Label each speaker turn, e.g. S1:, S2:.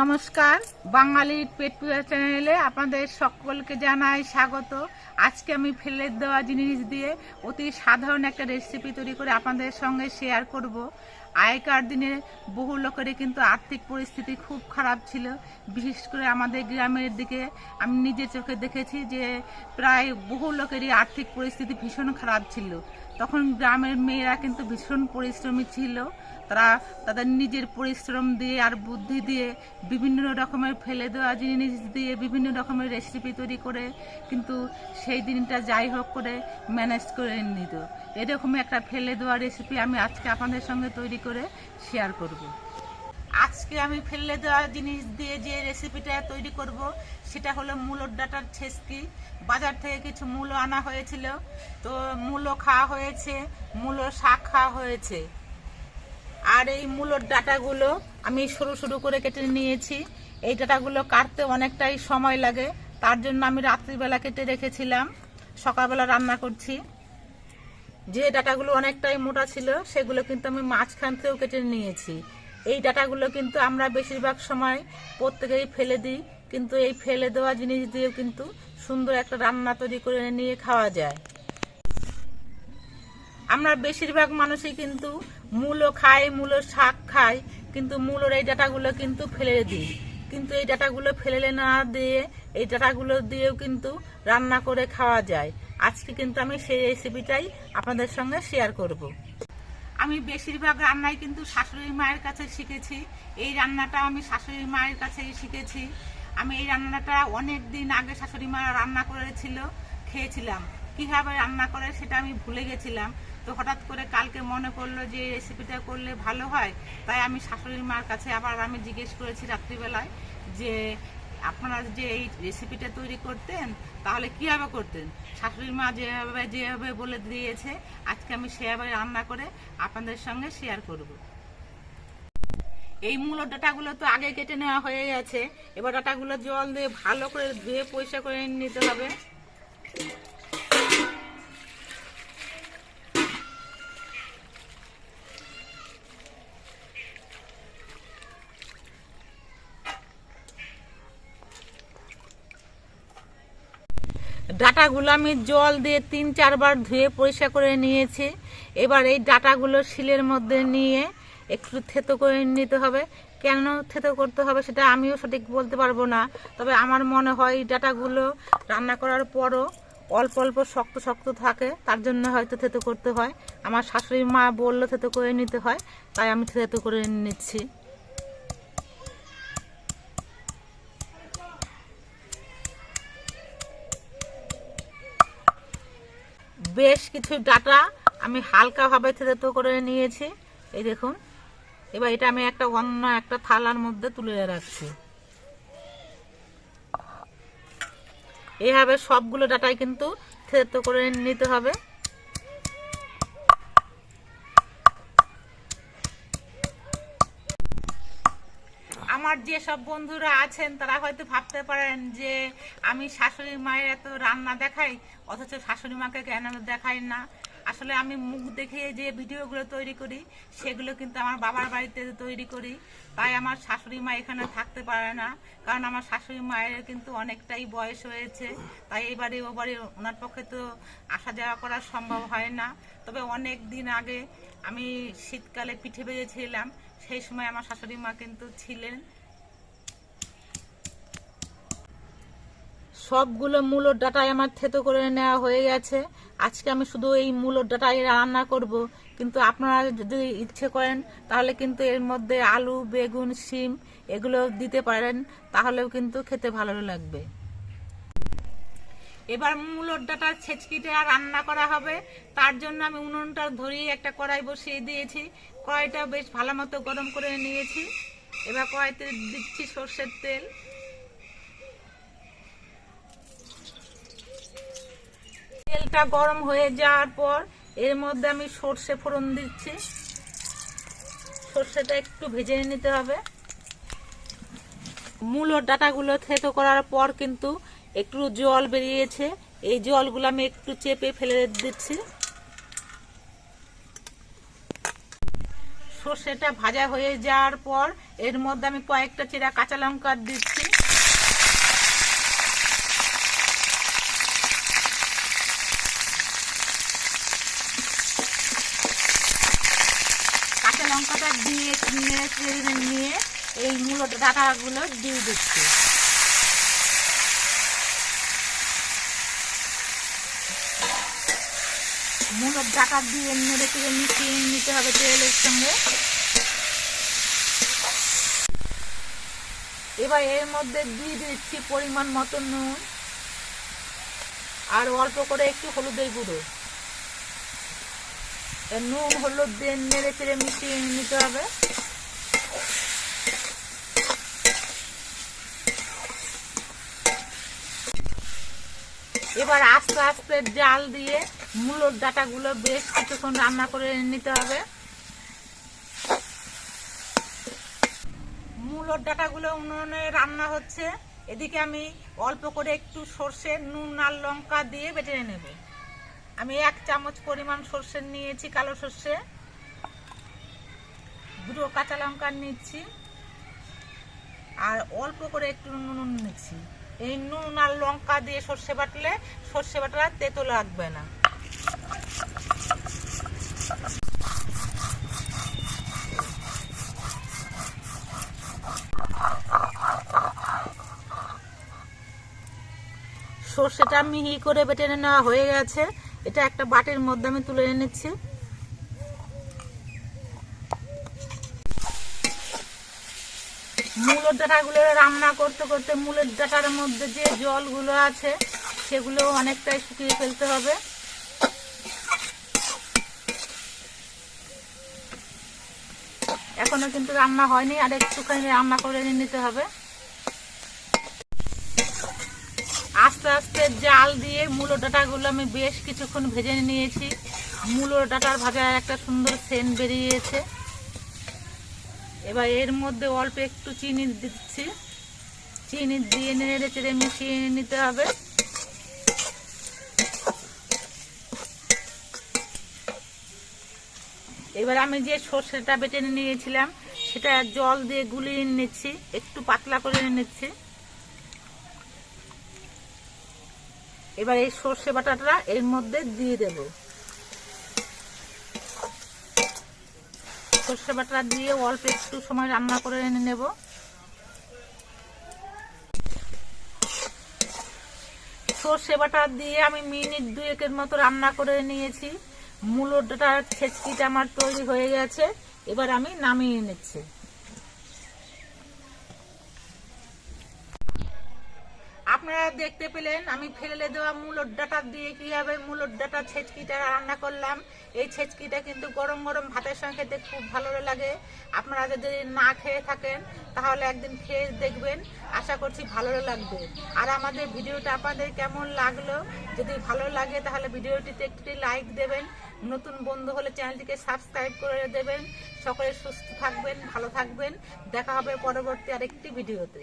S1: নমস্কার বাঙালির পেট পূজা চ্যানেলে আপনাদের সকলকে জানাই স্বাগত। আজকে আমি ফেলে দেওয়া জিনিস দিয়ে অতি সাধারণ একটা রেসিপি তৈরি করে আপনাদের সঙ্গে শেয়ার করব। আগেকার দিনে বহু লোকেরই কিন্তু আর্থিক পরিস্থিতি খুব খারাপ ছিল। বিশেষ করে আমাদের গ্রামের দিকে আমি নিজের চোখে দেখেছি যে প্রায় বহু লোকেরই আর্থিক পরিস্থিতি ভীষণ খারাপ ছিল। তখন গ্রামের মেয়েরা কিন্তু ভীষণ পরিশ্রমী ছিল। তারা তাদের নিজের পরিশ্রম দিয়ে আর বুদ্ধি দিয়ে বিভিন্ন রকমের ফেলে দেওয়া জিনিস দিয়ে বিভিন্ন রকমের রেসিপি তৈরি করে কিন্তু সেই দিনটা যাই হোক করে ম্যানেজ করে নিত। এরকম একটা ফেলে দেওয়া রেসিপি আমি আজকে আপনাদের সঙ্গে তৈরি করে শেয়ার করব। আজকে আমি ফেলে দেওয়া জিনিস দিয়ে যে রেসিপিটা তৈরি করব, সেটা হলো মূলোর ডাটার ছেসকি বাজার থেকে কিছু মূলো আনা হয়েছিল, তো মূলো খাওয়া হয়েছে, মূলো শাক খাওয়া হয়েছে। আর এই মূলোর ডাটাগুলো আমি সরু সরু করে কেটে নিয়েছি। এই ডাটাগুলো কাটতে অনেকটাই সময় লাগে, তার জন্য আমি রাত্রিবেলা কেটে রেখেছিলাম। সকালবেলা রান্না করছি। যে ডাটাগুলো অনেকটাই মোটা ছিল, সেগুলো কিন্তু আমি মাঝখান থেকেও কেটে নিয়েছি। এই ডাটাগুলো কিন্তু আমরা বেশিরভাগ সময় প্রত্যেকেই ফেলে দিই, কিন্তু এই ফেলে দেওয়া জিনিস দিয়েও কিন্তু সুন্দর একটা রান্না তৈরি করে নিয়ে খাওয়া যায়। আমরা বেশিরভাগ মানুষই কিন্তু মূলো খাই মূলো শাক খাই, কিন্তু মূলোর এই ডাটাগুলো কিন্তু ফেলে দিই। কিন্তু এই ডাটাগুলো ফেলে না দিয়ে, এই ডাটাগুলো দিয়েও কিন্তু রান্না করে খাওয়া যায়। আজকে কিন্তু আমি সেই রেসিপিটাই আপনাদের সঙ্গে শেয়ার করব। আমি বেশিরভাগ রান্নাই কিন্তু শাশুড়ি মায়ের কাছে শিখেছি। এই রান্নাটা আমি শাশুড়ি মায়ের কাছেই শিখেছি। আমি এই রান্নাটা অনেক দিন আগে শাশুড়ি মা রান্না করেছিল, খেয়েছিলাম। কীভাবে রান্না করে সেটা আমি ভুলে গেছিলাম। তো হঠাৎ করে কালকে মনে পড়ল যে রেসিপিটা করলে ভালো হয়। তাই আমি শাশুড়ির মার কাছে আবার আমি জিজ্ঞেস করেছি রাত্রিবেলায় যে আপনারা যে এই রেসিপিটা তৈরি করতেন, তাহলে কীভাবে করতেন? শাশুড়ির মা যেভাবে যেভাবে বলে দিয়েছে, আজকে আমি সেভাবে রান্না করে আপনাদের সঙ্গে শেয়ার করব। এই মূল ডাটাগুলো তো আগে কেটে নেওয়া হয়ে গেছে। এবার ডাটাগুলো জল দিয়ে ভালো করে ধুয়ে পরিষ্কার করে নিতে হবে। ডাটাগুলো আমি জল দিয়ে তিন চারবার ধুয়ে পরিষ্কার করে নিয়েছি। এবার এই ডাটাগুলো শিলের মধ্যে নিয়ে একটু থেতো করে নিতে হবে। কেন থেতো করতে হবে সেটা আমিও সঠিক বলতে পারব না। তবে আমার মনে হয় এই ডাটাগুলো রান্না করার পরও অল্প অল্প শক্ত শক্ত থাকে, তার জন্য হয়তো থেতো করতে হয়। আমার শাশুড়ি মা বলল থেতো করে নিতে হয়, তাই আমি থেতো করে নিচ্ছি। বেশ কিছু ডাটা আমি হালকাভাবে থেতো করে নিয়েছি। এই দেখুন। এবার এটা আমি একটা অন্য একটা থালার মধ্যে তুলে রাখছি। এভাবে সবগুলো ডাটাই কিন্তু থেতো করে নিতে হবে। আমার যে সব বন্ধুরা আছেন, তারা হয়তো ভাবতে পারেন যে আমি শাশুড়ি মায়ের এত রান্না দেখাই, অথচ শাশুড়ি মাকে কেন দেখাই না? আসলে আমি মুখ দেখে যে ভিডিওগুলো তৈরি করি, সেগুলো কিন্তু আমার বাবার বাড়িতে তৈরি করি। তাই আমার শাশুড়ি মা এখানে থাকতে পারে না, কারণ আমার শাশুড়ি মায়ের কিন্তু অনেকটাই বয়স হয়েছে। তাই এবারে বাড়ি ও বাড়ি ওনার পক্ষে তো আসা যাওয়া করা সম্ভব হয় না। তবে অনেক দিন আগে আমি শীতকালে পিঠে ভেজেছিলাম সেই সময় আমার শাশুড়ি মা কিন্তু ছিলেন। সবগুলো মূলোর ডাটাই আমার থেতো করে নেওয়া হয়ে গেছে। আজকে আমি শুধু এই মূলোর ডাটাই রান্না করব। কিন্তু আপনারা যদি ইচ্ছে করেন, তাহলে কিন্তু এর মধ্যে আলু, বেগুন, শিম এগুলো দিতে পারেন। তাহলেও কিন্তু খেতে ভালো লাগবে। এবার মূলোর ডাটার ছেচকিটা রান্না করা হবে। তার জন্য আমি উনুনটা ধরিয়ে একটা কড়াই বসিয়ে দিয়েছি। কড়াইটা বেশ ভালো মতো গরম করে নিয়েছি। এবার কড়াইতে দিচ্ছি সর্ষের তেল। তেলটা গরম হয়ে যাওয়ার পর এর মধ্যে আমি সর্ষে ফোড়ন দিচ্ছি। সর্ষেটা একটু ভেজে নিতে হবে। মূলোর ডাটাগুলো থেতো করার পর কিন্তু একটু জল বেরিয়েছে। এই জলগুলো আমি একটু চেপে ফেলে দিচ্ছি। সর্ষেটা ভাজা হয়ে যাওয়ার পর এর মধ্যে আমি কয়েকটা চেরা কাঁচা লঙ্কা দিচ্ছি। কাঁচা লঙ্কাটা দিয়ে নিয়ে এই মূলো ডাটাগুলো দিয়ে দিচ্ছি। মূলোর ডাটা দিয়ে নেড়ে চেড়ে মিশিয়ে নিতে হবে তেলের সঙ্গে। এবার এর মধ্যে দিয়ে দিচ্ছি পরিমাণ মতো নুন আর অল্প করে একটু হলুদের গুঁড়ো। নুন, হলুদ দিয়ে নেড়ে চেড়ে মিশিয়ে নিতে হবে। এবার আস্তে আস্তে জাল দিয়ে মূলোর ডাটাগুলো বেশ কিছুক্ষণ রান্না করে নিতে হবে। মূলোর ডাটাগুলো উনুনে রান্না হচ্ছে। এদিকে আমি অল্প করে একটু সর্ষে, নুন আর লঙ্কা দিয়ে বেটে নেব। আমি এক চামচ পরিমাণ সর্ষে নিয়েছি, কালো সর্ষে। দুটো কাঁচা লঙ্কা নিচ্ছি। আর অল্প করে একটু নুন নিচ্ছি। এই নুন আর লঙ্কা দিয়ে সর্ষে বাটলে, সর্ষে বাটা তেতো লাগবে না। সর্ষেটা মিহি করে বেটে নেওয়া হয়ে গেছে। এটা একটা বাটির মধ্যে আমি তুলে এনেছি। মূলের ডাটাগুলো রান্না করতে করতে মূলের ডাটার মধ্যে যে জলগুলো আছে, সেগুলো অনেকটাই শুকিয়ে ফেলতে হবে। এখনও কিন্তু রান্না হয়নি, আর একটুখানি রান্না করে নিতে হবে। আস্তে আস্তে জাল দিয়ে মূলো ডাটাগুলো আমি বেশ কিছুক্ষণ ভেজে নিয়েছি। মূলো ডাটার ভাজার একটা সুন্দর সেন্ট বেরিয়েছে। এবার এর মধ্যে অল্প একটু চিনি দিচ্ছি। চিনি দিয়ে নেড়ে চেড়ে মিশিয়ে নিতে হবে। এবার আমি যে সর্ষেটা বেটে নিয়েছিলাম, সেটা জল দিয়ে গুলিয়ে নিচ্ছি, একটু পাতলা করে নিচ্ছি। এবার এই সর্ষে বাটাটা এর মধ্যে দিয়ে দেব। সর্ষে বাটা দিয়ে অল্প একটু সময় রান্না করে এনে নেব। সর্ষে বাটা দিয়ে আমি মিনিট দুয়েকের মতো রান্না করে নিয়েছি। মূলোর ডাটার ছেচকিটা আমার তৈরি হয়ে গেছে। এবার আমি নামিয়ে নিচ্ছি। আপনারা দেখতে পেলেন, আমি ফেলে দেওয়া মূলর ডাটা দিয়ে কীভাবে মূলর ডাটা ছেচকিটা রান্না করলাম। এই ছেচকিটা কিন্তু গরম গরম ভাতের সঙ্গে খেতে খুব ভালো লাগে। আপনারা যদি না খেয়ে থাকেন, তাহলে একদিন খেয়ে দেখবেন। আশা করছি ভালো লাগবে। আর আমাদের ভিডিওটা আপনাদের কেমন লাগল? যদি ভালো লাগে, তাহলে ভিডিওটিতে একটি লাইক দেবেন। নতুন বন্ধু হলে চ্যানেলটিকে সাবস্ক্রাইব করে দেবেন। সকলে সুস্থ থাকবেন, ভালো থাকবেন। দেখা হবে পরবর্তী আরেকটি ভিডিওতে।